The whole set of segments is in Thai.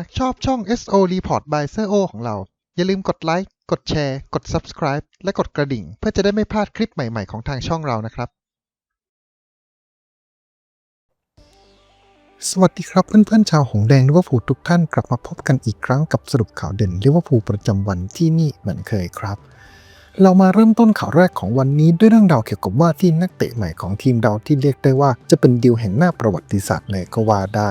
ากชอบช่อง SO Report by s โ o ของเรา อย่าลืมกดไลค์ กดแชร์ กด Subscribe และกดกระดิ่ง เพื่อจะได้ไม่พลาดคลิปใหม่ๆของทางช่องเรานะครับ สวัสดีครับเพื่อนๆชาวหงแดงลิเวอร์พูลทุกท่านกลับมาพบกันอีกครั้งกับสรุปข่าวเด่นลิเวอร์พูลประจำวันที่นี่เหมือนเคยครับเรามาเริ่มต้นข่าวแรกของวันนี้ด้วยเรื่องราวเกี่ยวกับว่าที่นักเตะใหม่ของทีมเราที่เรียกได้ว่าจะเป็นดีลแห่งหน้าประวัติศาสตร์เลยก็ว่าได้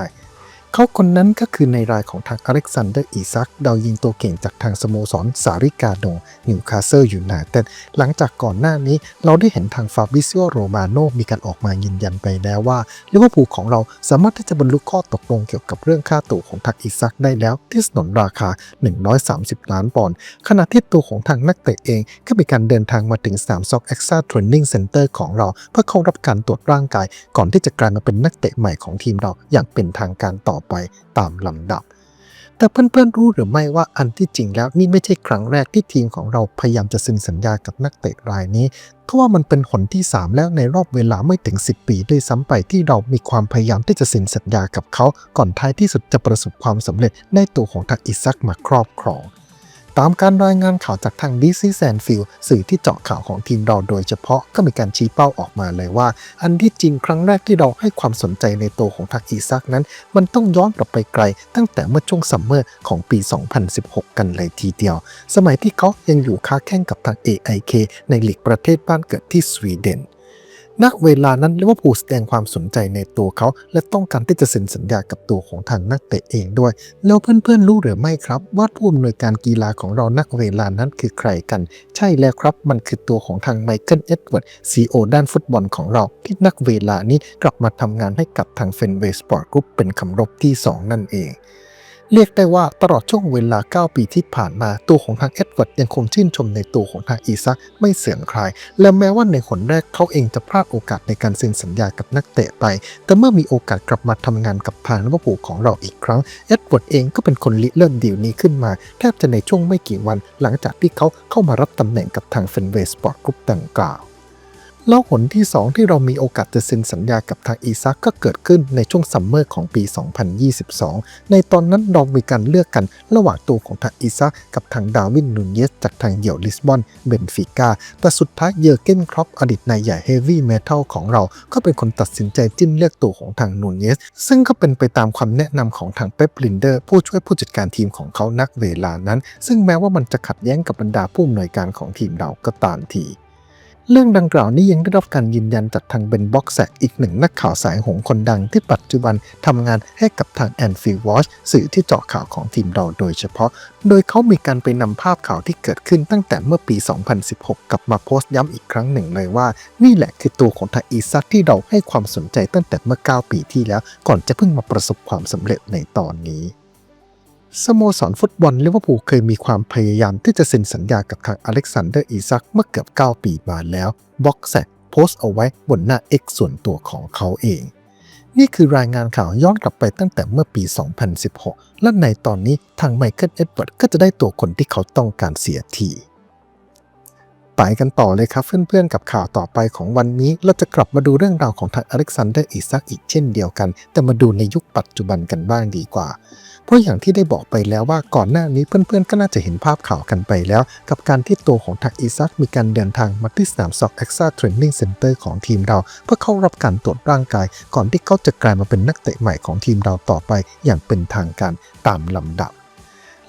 เขาคนนั้นก็คือในรายของทางอเล็กซานเดอร์อีซักดาวยิงตัวเก่งจากทางสโมสรสาริกาโดนิวคาสเซิลยูไนเต็ดหลังจากก่อนหน้านี้เราได้เห็นทางฟาบริซิโอโรมาโนมีการออกมายืนยันไปแล้วว่าลิเวอร์พูลของเราสามารถที่จะบรรลุข้อตกลงเกี่ยวกับเรื่องค่าตัวของทางอีซักได้แล้วที่สนนราคา 130 ล้านปอนด์ขณะที่ตัวของทางนักเตะเองก็มีการเดินทางมาถึงสนามซอกเอ็กซ่าเทรนนิ่งเซ็นเตอร์ของเรา เพื่อเข้ารับการตรวจร่างกาย ก่อนที่จะกลายมาเป็นนักเตะใหม่ของทีมเราอย่างเป็นทางการต่อไปตามลำดับ แต่เพื่อนๆรู้หรือไม่ว่าอันที่จริงแล้วนี่ไม่ใช่ครั้งแรกที่ทีมของเราพยายามจะเซ็นสัญญากับนักเตะรายนี้เพราะว่ามันเป็นหนที่ 3 แล้วในรอบเวลาไม่ถึง 10 ปีด้วยซ้ำไปที่เรามีความพยายามที่จะเซ็นสัญญากับเขา ก่อนท้ายที่สุดจะประสบความสำเร็จในตัวของทางอิซักมาครอบครอง ตามการรายงานข่าวจากทางดีซีแซนฟิลสื่อที่เจาะข่าวของทีมเราโดยเฉพาะก็มีการชี้เป้าออกมาเลยว่า อันที่จริงครั้งแรกที่เราให้ความสนใจในตัวของทางอีซักนั้น มันต้องย้อนกลับไปไกล ตั้งแต่เมื่อช่วงซัมเมอร์ของปี 2016 กันเลยทีเดียว สมัยที่เขายังอยู่ค้าแข่งกับทาง AIK ในลีกประเทศบ้านเกิดที่สวีเดน ณเวลานั้นลิเวอร์พูลแสดงความสนใจในตัวเขา และต้องการที่จะเซ็นสัญญากับตัวของทางนักเตะเองด้วย แล้วเพื่อนๆรู้หรือไม่ครับว่าผู้อำนวยการกีฬาของเรานักเวลานั้นคือใครกัน ใช่แล้วครับมันคือตัวของทางไมเคิลเอ็ดเวิร์ดซีโอด้านฟุตบอลของเรา ที่นักเวลานี้กลับมาทำงานให้กับทางเฟนเวสปอร์ตกรุ๊ปเป็นคำรบที่ 2 นั่นเอง เรียกได้ว่าตลอดช่วงเวลา 9 ปีที่ผ่านมา ตัวของทางเอ็ดเวิร์ดยังคงชื่นชมในตัวของทางอีซักไม่เสื่อมคลาย และแม้ว่าในหนแรกเขาเองจะพลาดโอกาสในการเซ็นสัญญากับนักเตะไป แต่เมื่อมีโอกาสกลับมาทำงานกับทางลิเวอร์พูลของเราอีกครั้ง เอ็ดเวิร์ดเองก็เป็นคนริเริ่มดีลนี้ขึ้นมา แทบจะในช่วงไม่กี่วัน หลังจากที่เขาเข้ามารับตำแหน่งกับทางเฟนเวสปอร์ตกรุ๊ปดังกล่าว แล้วหนที่ 2 ที่เรามีโอกาสจะเซ็นสัญญากับทางอีซักก็เกิดขึ้นในช่วงซัมเมอร์ของปี 2022 ในตอนนั้นเรามีการเลือกกันระหว่างตัวของทางอีซักกับทางดาวินนูนเยสจากทางเดี่ยวลิสบอนเบนฟิก้าแต่สุดท้ายเยอร์เกนครอปอดีตนายใหญ่เฮฟวี่เมทัลของเรา ก็เป็นคนตัดสินใจจิ้มเลือกตัวของทางนูนเยส ซึ่งก็เป็นไปตามความแนะนำของทางเป๊ปลินเดอร์ผู้ช่วยผู้จัดการทีมของเขานักเวลานั้น ซึ่งแม้ว่ามันจะขัดแย้งกับบรรดาผู้อำนวยการของทีมเราก็ตามที เรื่องดังกล่าวนี้ยังได้รับการยืนยันจากทางเบนบ็อกแซกอีกหนึ่งนักข่าวสายหงคนดังที่ปัจจุบันทำงานให้กับทางแอนฟิวอชสื่อที่เจาะข่าวของทีมเราโดยเฉพาะ โดยเขามีการไปนำภาพข่าวที่เกิดขึ้นตั้งแต่เมื่อปี 2016 กลับมาโพสต์ย้ำอีกครั้งหนึ่งเลยว่า นี่แหละคือตัวของทางอีซักที่เราให้ความสนใจตั้งแต่เมื่อ 9 ปีที่แล้ว ก่อนจะเพิ่งมาประสบความสำเร็จในตอนนี้ สโมสรฟุตบอลลิเวอร์พูลเคยมีความพยายามที่จะเซ็นสัญญากับทางอเล็กซานเดอร์อีซักเมื่อเกือบ 9 ปีมาแล้วบ็อกแซกโพสต์เอาไว้บนหน้า X ส่วนตัวของเขาเอง นี่คือรายงานข่าวย้อนกลับไปตั้งแต่เมื่อปี 2016 และในตอนนี้ทางไมเคิลเอ็ดเวิร์ดก็จะได้ตัวคนที่เขาต้องการเสียที ไปกันต่อเลยครับเพื่อนๆกับข่าวต่อไปของวันนี้ เราจะกลับมาดูเรื่องราวของทางอเล็กซานเดอร์อีซักอีกเช่นเดียวกัน แต่มาดูในยุคปัจจุบันกันบ้างดีกว่า เพราะอย่างที่ได้บอกไปแล้วว่าก่อนหน้านี้เพื่อนๆก็น่าจะเห็นภาพข่าวกันไปแล้ว กับการที่ตัวของทักอีซักมีการเดินทางมาที่สนามซอกเอ็กซ่าเทรนนิ่งเซ็นเตอร์ของทีมเรา เพื่อเข้ารับการตรวจร่างกาย ก่อนที่เขาจะกลายมาเป็นนักเตะใหม่ของทีมเราต่อไป อย่างเป็นทางการตามลำดับ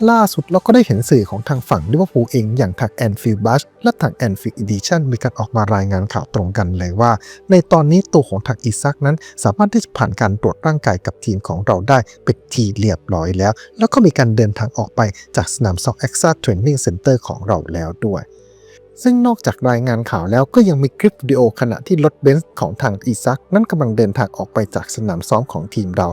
ล่าสุดเราก็ได้เห็นสื่อของทางฝั่งลิเวอร์พูลเองอย่างทางแอนฟิลบัชและทางแอนฟิลด์อีดิชันมีการออกมารายงานข่าวตรงกันเลยว่า ในตอนนี้ตัวของทางอีซักนั้น สามารถที่จะผ่านการตรวจร่างกายกับทีมของเราได้เป็นทีเรียบร้อยแล้ว แล้วก็มีการเดินทางออกไปจากสนามซอกเอ็กซ่าเทรนนิ่งเซ็นเตอร์ของเราแล้วด้วยซึ่งนอกจากรายงานข่าวแล้วก็ยังมีคลิปวิดีโอขณะที่รถเบนซ์ของทางอีซักนั้นกำลังเดินทางออกไปจากสนามซ้อมของทีมเรา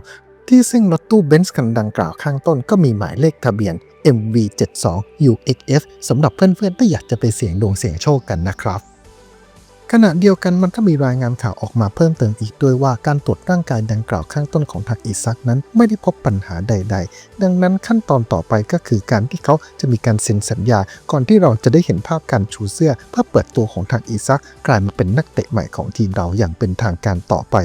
ที่ซึ่งรถตู้เบนซ์คันดังกล่าวข้างต้นก็มีหมายเลขทะเบียน MV72 UXF สำหรับเพื่อนๆที่อยากจะไปเสี่ยงดวงเสี่ยงโชคกันนะครับขณะเดียวกันมันก็มีรายงานข่าวออกมาเพิ่มเติมอีกด้วยว่าการตรวจร่างกายดังกล่าวข้างต้นของทางอีซักนั้นไม่ได้พบปัญหาใด ๆ ดังนั้นขั้นตอนต่อไปก็คือการที่เขาจะมีการเซ็นสัญญา ก่อนที่เราจะได้เห็นภาพการชูเสื้อ เพื่อเปิดตัวของทางอีซักกลายมาเป็นนักเตะใหม่ของทีมเราอย่างเป็นทางการต่อไป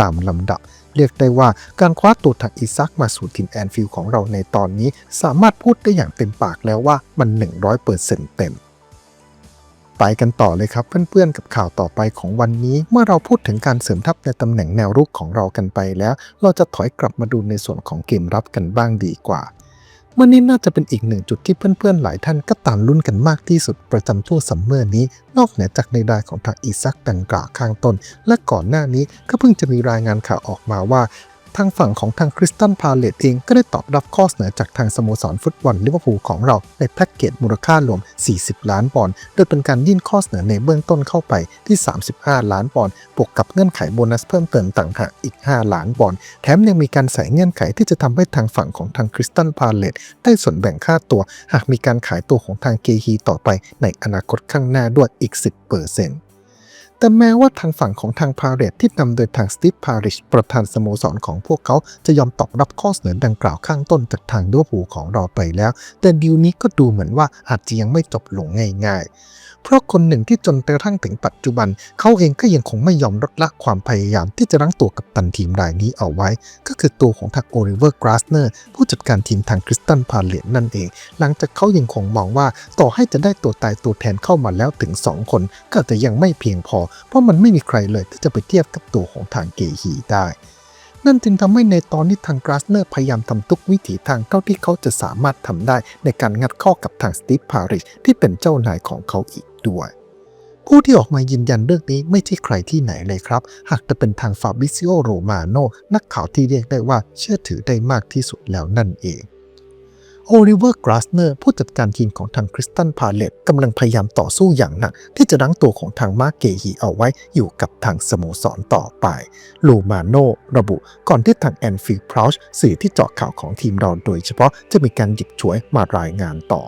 ตามลำดับ เรียกได้ว่าการคว้าตัวทางอิซักมาสู่ทีมแอนฟิลด์ของเราในตอนนี้ สามารถพูดได้อย่างเต็มปากแล้วว่ามัน 100%เต็มไปกันต่อเลยครับเพื่อนๆกับข่าวต่อไปของวันนี้ เมื่อเราพูดถึงการเสริมทัพในตำแหน่งแนวรุกของเรากันไปแล้ว เราจะถอยกลับมาดูในส่วนของเกมรับกันบ้างดีกว่า วันนี้น่าจะเป็นอีกหนึ่งจุดที่เพื่อนๆ หลายท่านก็ตามรุ่นกันมากที่สุดประจำทั่วซัมเมอร์นี้ นอกเหนือจากในรายของทางอีซักดังกล่าวข้างต้น และก่อนหน้านี้ก็เพิ่งจะมีรายงานข่าวออกมาว่า ทางฝั่งของทางคริสตันพาเลตเองก็ได้ตอบรับข้อเสนอจากทางสโมสรฟุตบอลลิเวอร์พูลของเราในแพ็กเกจมูลค่ารวม 40 ล้านปอนด์ โดยเป็นการยื่นข้อเสนอในเบื้องต้นเข้าไปที่ 35 ล้านปอนด์ บวกกับเงื่อนไขโบนัสเพิ่มเติมต่างหากอีก 5 ล้านปอนด์ แถมยังมีการใส่เงื่อนไขที่จะทำให้ทางฝั่งของทางคริสตันพาเลตได้ส่วนแบ่งค่าตัว หากมีการขายตัวของทางเกฮีต่อไปในอนาคตข้างหน้าด้วยอีก 10%เปอร์เซ็นต์ แต่แม้ว่าทางฝั่งของทางพาเรตที่นำโดยทางสตีฟพาริชประธานสโมสรของพวกเขาจะยอมตอบรับข้อเสนอดังกล่าวข้างต้นจากทางด้วผูของเราไปแล้ว แต่ดีลนี้ก็ดูเหมือนว่าอาจจะยังไม่จบลงง่าย ๆ เพราะคนหนึ่งที่จนกระทั่งถึงปัจจุบัน เขาเองก็ยังคงไม่ยอมลดละความพยายามที่จะรั้งตัวกับตันทีมรายนี้เอาไว้ ก็คือตัวของทางโอลิเวอร์กราสเนอร์ผู้จัดการทีมทางคริสตันพาเลตนั่นเอง หลังจากเขายังคงมองว่าต่อให้จะได้ตัวตายตัวแทนเข้ามาแล้วถึง 2 คน ก็จะยังไม่เพียงพอ เพราะมันไม่มีใครเลยที่จะไปเทียบกับตัวของทางเกฮีได้นั่นจึงทำให้ในตอนนี้ทางกราสเนอร์พยายามทำทุกวิถีทางเท่าที่เขาจะสามารถทำได้ในการงัดข้อกับทางสตีฟพาริชที่เป็นเจ้านายของเขาอีก ด้วย ผู้ที่ออกมายืนยันเรื่องนี้ไม่ใช่ใครที่ไหนเลยครับ หากจะเป็นทางฟาบิซิโอโรมาโนนักข่าวที่เรียกได้ว่าเชื่อถือได้มากที่สุดแล้วนั่นเองโอลิเวอร์กราสเนอร์ผู้จัดการทีมของทางคริสตันพาเลตกำลังพยายามต่อสู้อย่างหนัก ที่จะรั้งตัวของทางมาเกฮีเอาไว้อยู่กับทางสโมสรต่อไป ลูมาโนระบุก่อนที่ทางแอนฟิลด์พราวชสื่อที่เจาะข่าวของทีมเราโดยเฉพาะจะมีการหยิบฉวยมารายงานต่อ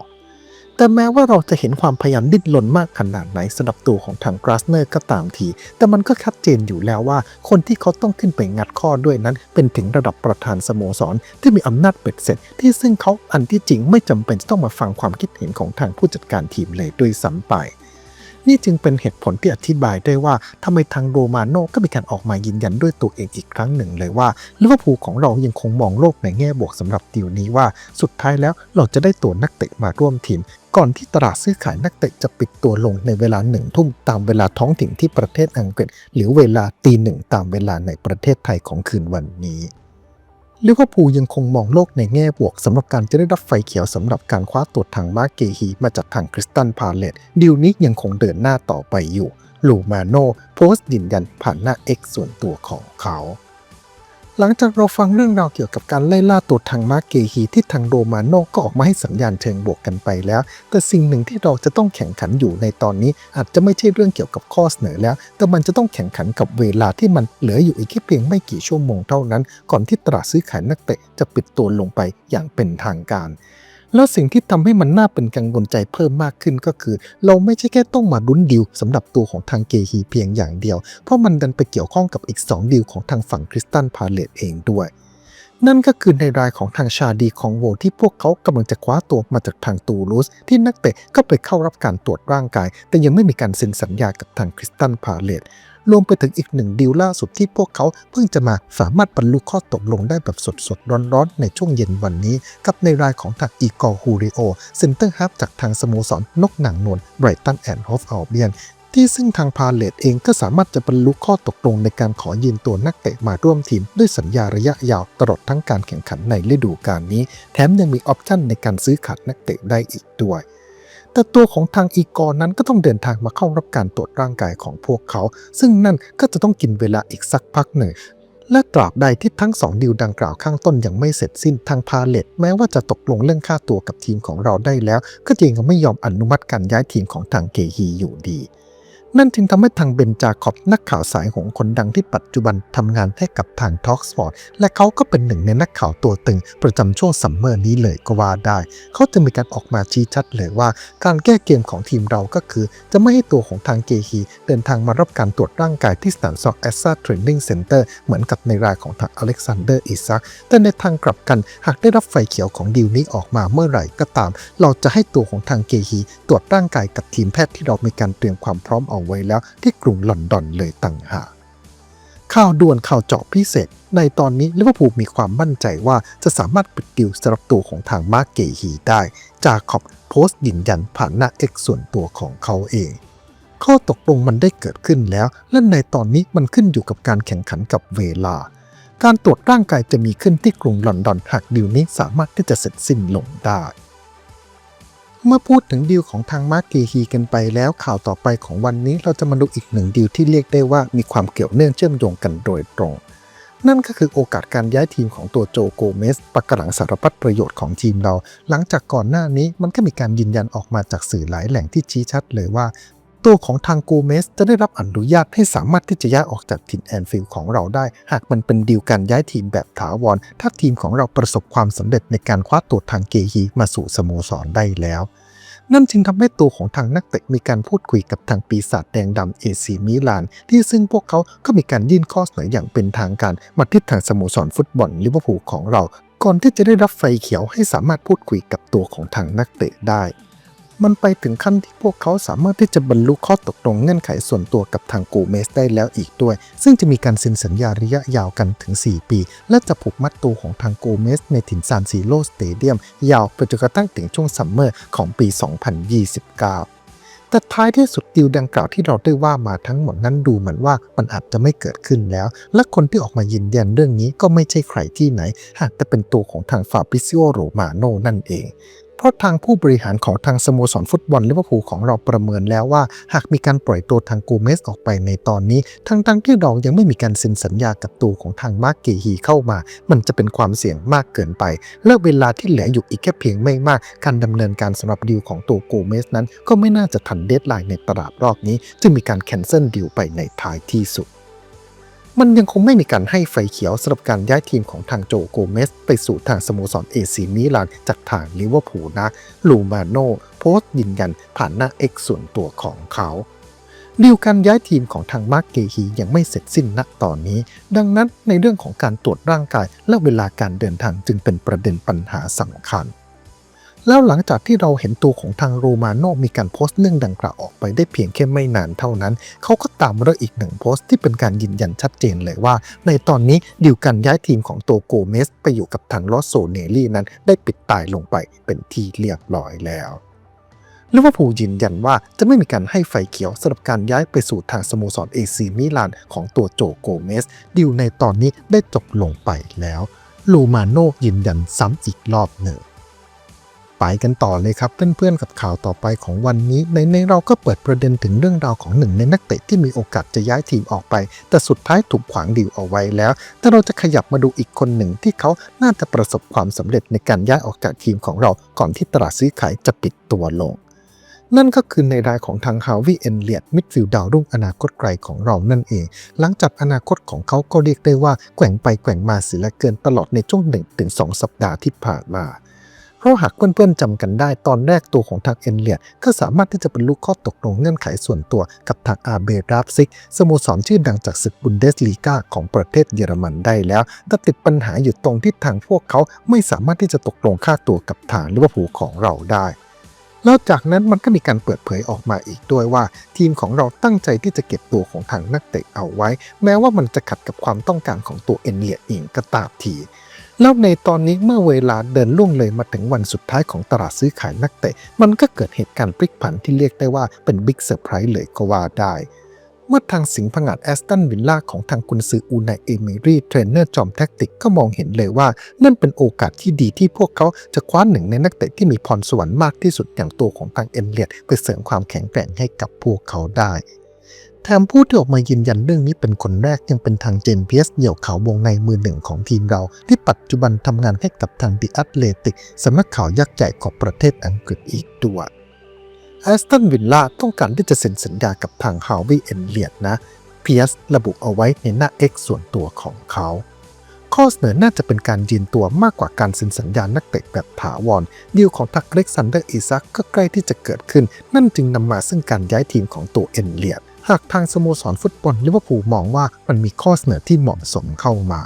แต่แม้ว่าเราจะเห็นความพยายามดิ้นรนมากขนาดไหนสำหรับตัวของทางกราสเนอร์ก็ตามที แต่มันก็ชัดเจนอยู่แล้วว่า คนที่เขาต้องขึ้นไปงัดข้อด้วยนั้น เป็นถึงระดับประธานสโมสร ที่มีอำนาจเป็ดเสร็จ ที่ซึ่งเขาอันที่จริงไม่จำเป็นต้องมาฟังความคิดเห็นของทางผู้จัดการทีมเลยด้วยซ้ำไปนี่จึงเป็นเหตุผลที่อธิบายได้ว่าทำไมทางโรมาโน่ก็มีการออกมายืนยันด้วยตัวเองอีกครั้งหนึ่งเลยว่าลิเวอร์พูลของเรายังคงมองโลกในแง่บวกสำหรับดีลนี้ว่า สุดท้ายแล้วเราจะได้ตัวนักเตะมาร่วมทีม ก่อนที่ตลาดซื้อขายนักเตะจะปิดตัวลงในเวลาหนึ่งทุ่มตามเวลาท้องถิ่นที่ประเทศอังกฤษ หรือเวลาตีหนึ่งตามเวลาในประเทศไทยของคืนวันนี้ลิเวอร์พูลยังคงมองโลกในแง่บวกสำหรับการจะได้รับไฟเขียวสำหรับการคว้าตัวทางมาเกฮีมาจากทางคริสตันพาเลตดีลนี้ยังคงเดินหน้าต่อไปอยู่ ลูมาโนโพสต์ยืนยันผ่านหน้า X ส่วนตัวของเขา หลังจากเราฟังเรื่องราวเกี่ยวกับการไล่ล่าตัวทางมาร์เกฮีที่ทางโรมาโนก็ออกมาให้สัญญาณเชิงบวกกันไปแล้ว แต่สิ่งหนึ่งที่เราจะต้องแข่งขันอยู่ในตอนนี้ อาจจะไม่ใช่เรื่องเกี่ยวกับข้อเสนอแล้ว แต่มันจะต้องแข่งขันกับเวลาที่มันเหลืออยู่อีกแค่เพียงไม่กี่ชั่วโมงเท่านั้น ก่อนที่ตลาดซื้อขายนักเตะจะปิดตัวลงไปอย่างเป็นทางการ แล้วสิ่งที่ทำให้มันน่าเป็นกังวลใจเพิ่มมากขึ้นก็คือ เราไม่ใช่แค่ต้องมาลุ้นดิวสำหรับตัวของทางเกฮีเพียงอย่างเดียว เพราะมันดันไปเกี่ยวข้องกับอีก 2 ดิวของทางฝั่งคริสตันพาเลตเองด้วย นั่นก็คือในรายของทางชาดีของโวที่พวกเขากำลังจะคว้าตัวมาจากทางตูลูสที่นักเตะก็ไปเข้ารับการตรวจร่างกาย แต่ยังไม่มีการเซ็นสัญญากับทางคริสตันพาเลต รวมไปถึงอีกหนึ่งดีลล่าสุดที่พวกเขาเพิ่งจะมาสามารถบรรลุข้อตกลงได้แบบสดๆ ร้อนๆ ในช่วงเย็นวันนี้ กับในรายของทางอีกอร์ฮูริโอเซนเตอร์ฮับจากทางสโมสรนกหนังนวลไบรตันแอนด์ฮอฟอัลเบียนที่ซึ่งทางพาเลตเองก็สามารถจะบรรลุข้อตกลงในการขอยืนตัวนักเตะมาร่วมทีม ด้วยสัญญาระยะยาวตลอดทั้งการแข่งขันในฤดูกาลนี้ แถมยังมีออปชั่นในการซื้อขาดนักเตะได้อีกด้วย แต่ตัวของทางอีกอรนั้นก็ต้องเดินทางมาเข้ารับการตรวจร่างกายของพวกเขา ซึ่งนั่นก็จะต้องกินเวลาอีกสักพักหนึ่งและตราบใดที่ทั้งสองดีลดังกล่าวข้างต้นยังไม่เสร็จสิ้นทางพาเลตแม้ว่าจะตกลงเรื่องค่าตัวกับทีมของเราได้แล้ว ก็ยังไม่ยอมอนุมัติการย้ายทีมของทางเกฮีอยู่ดี นั่นจึงทำให้ทางเบนจาคอบนักข่าวสายหงคนดังที่ปัจจุบันทำงานให้กับทาง Talk Sport และเขาก็เป็นหนึ่งในนักข่าวตัวตึง ประจำช่วงซัมเมอร์นี้เลยก็ว่าได้ เขาจะมีการออกมาชี้ชัดเลยว่า การแก้เกมของทีมเราก็คือ จะไม่ให้ตัวของทางเกฮีเดินทางมารับการตรวจร่างกายที่สนามซอมแอสซาเทรนนิ่งเซ็นเตอร์เหมือนกับในรายของทางอเล็กซานเดอร์อิซักแต่ในทางกลับกันหากได้รับไฟเขียวของดีลนี้ออกมาเมื่อไหร่ก็ตาม เราจะให้ตัวของทางเกฮีตรวจร่างกายกับทีมแพทย์ที่เรามีการเตรียมความพร้อมเอาไว้แล้วที่กรุงลอนดอนเลยต่างหากข่าวด่วนข่าวเจาะพิเศษ ในตอนนี้ลิเวอร์พูลมีความมั่นใจว่าจะสามารถปิดดิวสำหรับตัวของทางมาร์กเกฮีได้ จากขอบโพสต์ยืนยันผ่านหน้าเอกส่วนตัวของเขาเอง ข้อตกลงมันได้เกิดขึ้นแล้ว และในตอนนี้มันขึ้นอยู่กับการแข่งขันกับเวลา การตรวจร่างกายจะมีขึ้นที่กรุงลอนดอนหากดิวนี้สามารถที่จะเสร็จสิ้นลงได้ เมื่อพูดถึงดีลของทางมาร์กเกฮีกันไปแล้วข่าวต่อไปของวันนี้เราจะมาดูอีกหนึ่งดีลที่เรียกได้ว่ามีความเกี่ยวเนื่องเชื่อมโยงกันโดยตรง นั่นก็คือโอกาสการย้ายทีมของตัวโจโกเมสปักกระหลังสารพัดประโยชน์ของทีมเรา หลังจากก่อนหน้านี้มันก็มีการยืนยันออกมาจากสื่อหลายแหล่งที่ชี้ชัดเลยว่า ตัวของทางโกเมสจะได้รับอนุญาตให้สามารถที่จะย้ายออกจากถิ่นแอนฟิลด์ของเราได้ หากมันเป็นดีลการย้ายทีมแบบถาวร ถ้าทีมของเราประสบความสำเร็จในการคว้าตัวทางเกฮีมาสู่สโมสรได้แล้ว นั่นจึงทำให้ตัวของทางนักเตะมีการพูดคุยกับทางปีศาจแดงดำเอซีมิลาน ที่ซึ่งพวกเขาก็มีการยื่นข้อเสนออย่างเป็นทางการมาที่ทางสโมสรฟุตบอลลิเวอร์พูลของเรา ก่อนที่จะได้รับไฟเขียวให้สามารถพูดคุยกับตัวของทางนักเตะได้ มันไปถึงขั้นที่พวกเขาสามารถที่จะบรรลุข้อตกลงเงื่อนไขส่วนตัวกับทางกูเมสได้แล้วอีกด้วย ซึ่งจะมีการเซ็นสัญญาระยะยาวกันถึง 4 ปี และจะผูกมัดตัวของทางกูเมสในถิ่นซานซีโรสเตเดียม ยาวไปจนกระทั่งถึงช่วงซัมเมอร์ของปี 2029แต่ท้ายที่สุดดิวดังกล่าวที่เราได้ว่ามาทั้งหมดนั้นดูเหมือนว่ามันอาจจะไม่เกิดขึ้นแล้ว และคนที่ออกมายืนยันเรื่องนี้ก็ไม่ใช่ใครที่ไหน หากแต่เป็นตัวของทางฟาบริซิโอโรมาโนนั่นเอง เพราะทางผู้บริหารของทางสโมสรฟุตบอลลิเวอร์พูลของเราประเมินแล้วว่า หากมีการปล่อยตัวทางกูเมสออกไปในตอนนี้ ทั้งทงๆที่เรายังไม่มีการเซ็นสัญญากับตัวของทางมาร์กเกฮีเข้ามา มันจะเป็นความเสี่ยงมากเกินไป และเวลาที่เหลืออยู่อีกแค่เพียงไม่มาก การดำเนินการสำหรับดีลของตัวกูเมสนั้น ก็ไม่น่าจะทันเดทไลน์ในตลาดรอบนี้ จึงมีการแคนเซิลดีลไปในท้ายที่สุด มันยังคงไม่มีการให้ไฟเขียวสำหรับการย้ายทีมของทางโจโกเมส ไปสู่ทางสโมสรเอซีมิลานจากทางลิเวอร์พูลนะลูมาโนโพสต์ยืนยันผ่านหน้า X ส่วนตัวของเขาดีลการย้ายทีมของทางมาร์กเกฮียังไม่เสร็จสิ้นณตอนนี้ ดังนั้นในเรื่องของการตรวจร่างกายและเวลาการเดินทางจึงเป็นประเด็นปัญหาสำคัญ แล้วหลังจากที่เราเห็นตัวของทางโรมาโนมีการโพสต์เรื่องดังกล่าวออกไปได้เพียงแค่ไม่นานเท่านั้น เขาก็ตามมาด้วยอีกหนึ่งโพสต์ที่เป็นการยืนยันชัดเจนเลยว่า ในตอนนี้ดิวการย้ายทีมของตัวโกเมสไปอยู่กับทางลอสโซเนลี่นั้น ได้ปิดตายลงไปเป็นที่เรียบร้อยแล้วลิเวอร์พูลยืนยันว่าจะไม่มีการให้ไฟเขียวสำหรับการย้ายไปสู่ทางสโมสรเอซีมิลานของตัวโจโกเมสดิวในตอนนี้ได้จบลงไปแล้ว ลูมาโนยืนยันซ้ำอีกรอบหนึ่ง ไปกันต่อเลยครับ เพื่อนๆกับข่าวต่อไปของวันนี้ ในในเราก็เปิดประเด็นถึงเรื่องราวของหนึ่งในนักเตะที่มีโอกาสจะย้ายทีมออกไป แต่สุดท้ายถูกขวางดีลเอาไว้แล้ว แต่เราจะขยับมาดูอีกคนหนึ่งที่เขาน่าจะประสบความสำเร็จในการย้ายออกจากทีมของเราก่อนที่ตลาดซื้อขายจะปิดตัวลงนั่นก็คือในรายของทางฮาวิเอนเลียดมิดฟิลด์ดาวรุ่งอนาคตไกลของเรานั่นเอง หลังจากอนาคตของเขาก็เรียกได้ว่าแกว่งไปแกว่งมาเสียลือเกินตลอดในช่วง1-2ถึงสัปดาห์ที่ผ่านมา เพราะหากเพื่อนๆจำกันได้ตอนแรกตัวของทางเอนเลียดก็สามารถที่จะบรรลุข้อตกลงเงื่อนไขส่วนตัวกับทางอาเบราบซิกสโมสรชื่อดังจากศึกบุนเดสลีกาของประเทศเยอรมันได้แล้ว แต่ติดปัญหาอยู่ตรงที่ทางพวกเขาไม่สามารถที่จะตกลงค่าตัวกับทางลิเวอร์พูลของเราได้แล้วจากนั้นมันก็มีการเปิดเผยออกมาอีกด้วยว่า ทีมของเราตั้งใจที่จะเก็บตัวของทางนักเตะเอาไว้ แม้ว่ามันจะขัดกับความต้องการของตัวเอนเลียเองก็ตามที แล้วในตอนนี้เมื่อเวลาเดินล่วงเลยมาถึงวันสุดท้ายของตลาดซื้อขายนักเตะ มันก็เกิดเหตุการณ์พลิกผันที่เรียกได้ว่าเป็นบิ๊กเซอร์ไพรส์เลยก็ว่าได้ เมื่อทางสิงห์ผงาดแอสตันวิลล่าของทางกุนซืออูนายเอเมรี่เทรนเนอร์จอมแท็กติกก็มองเห็นเลยว่า นั่นเป็นโอกาสที่ดีที่พวกเขาจะคว้าหนึ่งในนักเตะที่มีพรสวรรค์มากที่สุดอย่างตัวของทางเอ็นเลียดไปเสริมความแข็งแกร่งให้กับพวกเขาได้ แถมผู้ที่ออกมายืนยันเรื่องนี้เป็นคนแรกยังเป็นทางเจมเพียสเดี่ยวเขาวงในมือหนึ่งของทีมเรา ที่ปัจจุบันทำงานให้กับทางดิอัตเลติกสำนักข่าวยักษ์ใหญ่ของประเทศอังกฤษอีกด้วยแอสตันวิลล่าต้องการที่จะเซ็นสัญญากับทางฮาววีเอ็นเลียดนะเพียสระบุเอาไว้ในหน้า X ส่วนตัวของเขา ข้อเสนอน่าจะเป็นการยืนตัวมากกว่าการเซ็นสัญญานักเตะแบบถาวรดีลของทักเล็กซันเดอร์อิซักก็ใกล้ที่จะเกิดขึ้น นั่นจึงนำมาซึ่งการย้ายทีมของตัวเอ็นเลียด หากทางสโมสรฟุตบอลลิเวอร์พูลมองว่ามันมีข้อเสนอที่เหมาะสมเข้ามา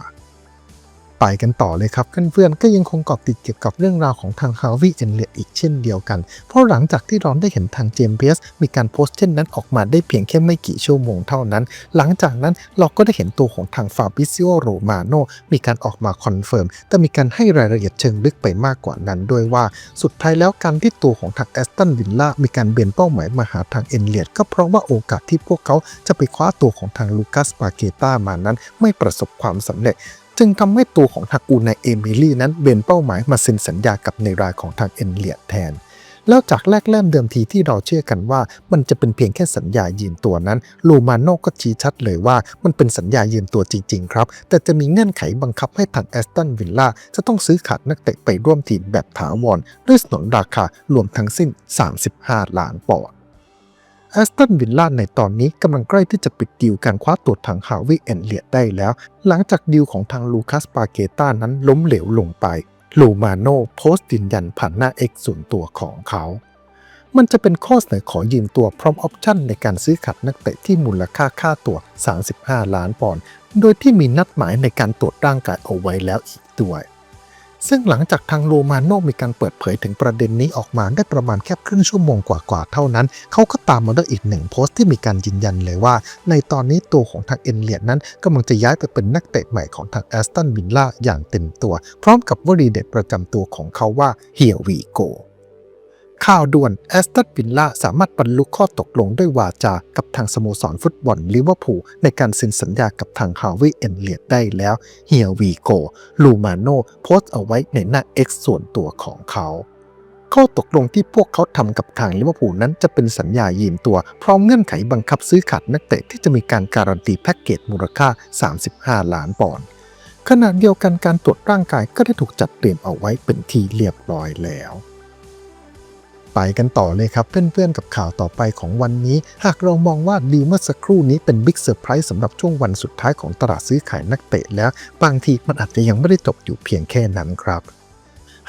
ไปกันต่อเลยครับเพื่อนๆก็ยังคงเกาะติดเกี่ยวกับเรื่องราวของทางฮาวิเอนเลียอีกเช่นเดียวกัน เพราะหลังจากที่เราได้เห็นทางเจมเบสมีการโพสต์เช่นนั้นออกมาได้เพียงแค่ไม่กี่ชั่วโมงเท่านั้น หลังจากนั้นเราก็ได้เห็นตัวของทางฟาบิซิโอโรมาโนมีการออกมาคอนเฟิร์มแต่มีการให้รายละเอียดเชิงลึกไปมากกว่านั้นด้วยว่า สุดท้ายแล้วการที่ตัวของทางแอสตันวิลล่ามีการเบนเป้าหมายมาหาทางเอนเลียดก็เพราะว่าโอกาสที่พวกเขาจะไปคว้าตัวของทางลูคัสปาเกต้ามานั้น ไม่ประสบความสำเร็จ จึงทำให้ตัวของทางอูนาเอมิลี่นั้นเบนเป้าหมายมาเซ็นสัญญากับในรายของทางเอนเลียดแทน แล้วจากแรกเริ่มเดิมทีที่เราเชื่อกันว่า มันจะเป็นเพียงแค่สัญญายืมตัวนั้นลูมาโนก็ชี้ชัดเลยว่ามันเป็นสัญญายืมตัวจริง ๆ ครับ แต่จะมีเงื่อนไขบังคับให้ทางแอสตันวิลล่าจะต้องซื้อขาดนักเตะไปร่วมทีมแบบถาวรด้วยสนนราคารวมทั้งสิ้น 35 ล้านปอนด์ อสตันวิลล่าในตอนนี้กำลังใกล้ที่จะปิดดีลการคว้าตัวทางฮาวิเอนเลียดได้แล้ว หลังจากดีลของทางลูคัสปาเกต้านั้นล้มเหลวลงไป ลูมาโนโพสต์ยืนยันผ่านหน้า X ส่วนตัวของเขา มันจะเป็นข้อเสนอขอยืมตัวพร้อมออปชั่นในการซื้อขัดนักเตะที่มูลค่าค่าตัว 35 ล้านปอนด์ โดยที่มีนัดหมายในการตรวจร่างกายเอาไว้แล้วอีกด้วย ซึ่งหลังจากทางโรมาโนมีการเปิดเผยถึงประเด็นนี้ออกมาได้ประมาณแค่ครึ่งชั่วโมงกว่าๆเท่านั้น เขาก็ตามมาด้วยอีกหนึ่งโพสต์ที่มีการยืนยันเลยว่า ในตอนนี้ตัวของทางเอ็นเลียดนั้นกำลังจะย้ายไปเป็นนักเตะใหม่ของทางแอสตันวิลล่าอย่างเต็มตัว พร้อมกับวลีเด็ดประจำตัวของเขาว่า Here we go ข่าวด่วนแอสตันวิลล่าสามารถบรรลุข้อตกลงด้วยวาจากับทางสโมสรฟุตบอลลิเวอร์พูลในการเซ็นสัญญากับทางฮาวิเอนเลียดได้แล้ว Here we go ลูมาโนโพสต์เอาไว้ในหน้า X ส่วนตัวของเขาข้อตกลงที่พวกเขาทำกับทางลิเวอร์พูลนั้นจะเป็นสัญญายืมตัว พร้อมเงื่อนไขบังคับซื้อขาดนักเตะที่จะมีการการันตีแพ็กเกจมูลค่า 35 ล้านปอนด์ขณะเดียวกันการตรวจร่างกายก็ได้ถูกจัดเตรียมเอาไว้เป็นที่เรียบร้อยแล้ว ไปกันต่อเลยครับ เพื่อนๆ กับข่าวต่อไปของวันนี้ หากเรามองว่าดีเมื่อสักครู่นี้เป็นบิ๊กเซอร์ไพรส์สำหรับช่วงวันสุดท้ายของตลาดซื้อขายนักเตะแล้ว บางทีมันอาจจะยังไม่ได้จบอยู่เพียงแค่นั้นครับ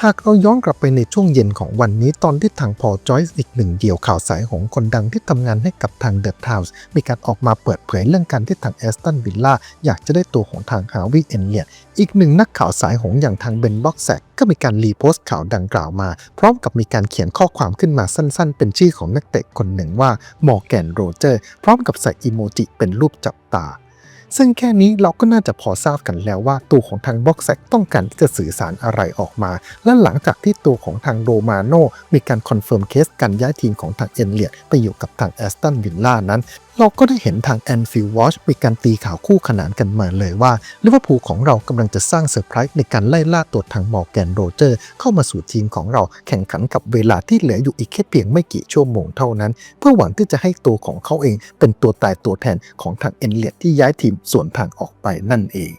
หากเราย้อนกลับไปในช่วงเย็นของวันนี้ตอนที่ทางพอจอยส์อีกหนึ่งเดี่ยวข่าวสายของคนดังที่ทำงานให้กับทางเดอะทาวส์มีการออกมาเปิดเผยเรื่องการที่ทางแอสตันวิลล่าอยากจะได้ตัวของทางฮาวิเอนเลียอีกหนึ่งนักข่าวสายหงอย่างทางเบนบ็อกแซกก็มีการรีโพสต์ข่าวดังกล่าวมา พร้อมกับมีการเขียนข้อความขึ้นมาสั้นๆ เป็นชื่อของนักเตะคนหนึ่งว่ามอร์แกนโรเจอร์พร้อมกับใส่อีโมจิเป็นรูปจับตา ซึ่งแค่นี้เราก็น่าจะพอทราบกันแล้วว่าตัวของทางบ็อกแซกต้องการที่จะสื่อสารอะไรออกมา และหลังจากที่ตัวของทางโรมาโนมีการคอนเฟิร์มเคสการย้ายทีมของทางเอ็นเลียดไปอยู่กับทางแอสตันวิลล่านั้น เราก็ได้เห็นทาง Enfield Watch มีการตีข่าวคู่ขนานกันมาเลยว่าลิเวอร์พูลของเรากำลังจะสร้างเซอร์ไพรส์ในการไล่ล่าตัวทางมอร์แกนโรเจอร์เข้ามาสู่ทีมของเราแข่งขันกับเวลาที่เหลืออยู่อีกแค่เพียงไม่กี่ชั่วโมงเท่านั้น เพื่อหวังที่จะให้ตัวของเขาเองเป็นตัวตายตัวแทนของทางเอ็นเลียดที่ย้ายทีมส่วนทางออกไปนั่นเอง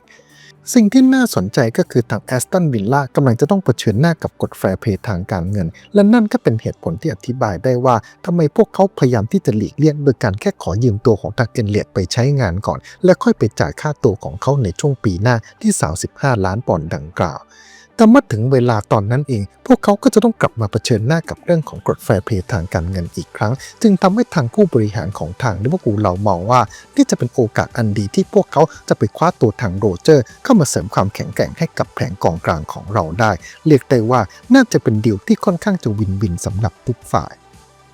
สิ่งที่น่าสนใจก็คือทางแอสตันวิลล่ากำลังจะต้องเผชิญหน้ากับกฎแฟร์เพย์ทางการเงิน และนั่นก็เป็นเหตุผลที่อธิบายได้ว่าทำไมพวกเขาพยายามที่จะหลีกเลี่ยงโดยการแค่ขอยืมตัวของทางเอ็นเลียดไปใช้งานก่อน และค่อยไปจ่ายค่าตัวของเขาในช่วงปีหน้าที่ 35 ล้านปอนด์ดังกล่าว แต่เมื่อถึงเวลาตอนนั้นเอง พวกเขาก็จะต้องกลับมาเผชิญหน้ากับเรื่องของกฎแฟร์เพย์ทางการเงินอีกครั้ง จึงทำให้ทางผู้บริหารของทางลิเวอร์พูลเรามองว่านี่จะเป็นโอกาสอันดีที่พวกเขาจะไปคว้าตัวทางโรเจอร์เข้ามาเสริมความแข็งแกร่งให้กับแผงกองกลางของเราได้ เรียกได้ว่าน่าจะเป็นดีลที่ค่อนข้างจะวินวินสำหรับทุกฝ่าย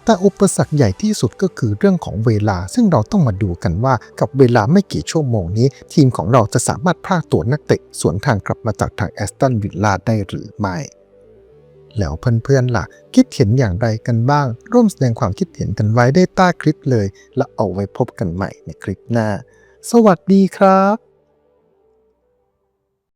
แต่อุปสรรคใหญ่ที่สุดก็คือเรื่องของเวลา ซึ่งเราต้องมาดูกันว่ากับเวลาไม่กี่ชั่วโมงนี้ ทีมของเราจะสามารถพากตัวนักเตะสวนทางกลับมาจากทางแอสตันวิลล่าได้หรือไม่ แล้วเพื่อนๆล่ะ คิดเห็นอย่างไรกันบ้าง ร่วมแสดงความคิดเห็นกันไว้ได้ใต้คลิปเลย แล้วเอาไว้พบกันใหม่ในคลิปหน้า สวัสดีครับ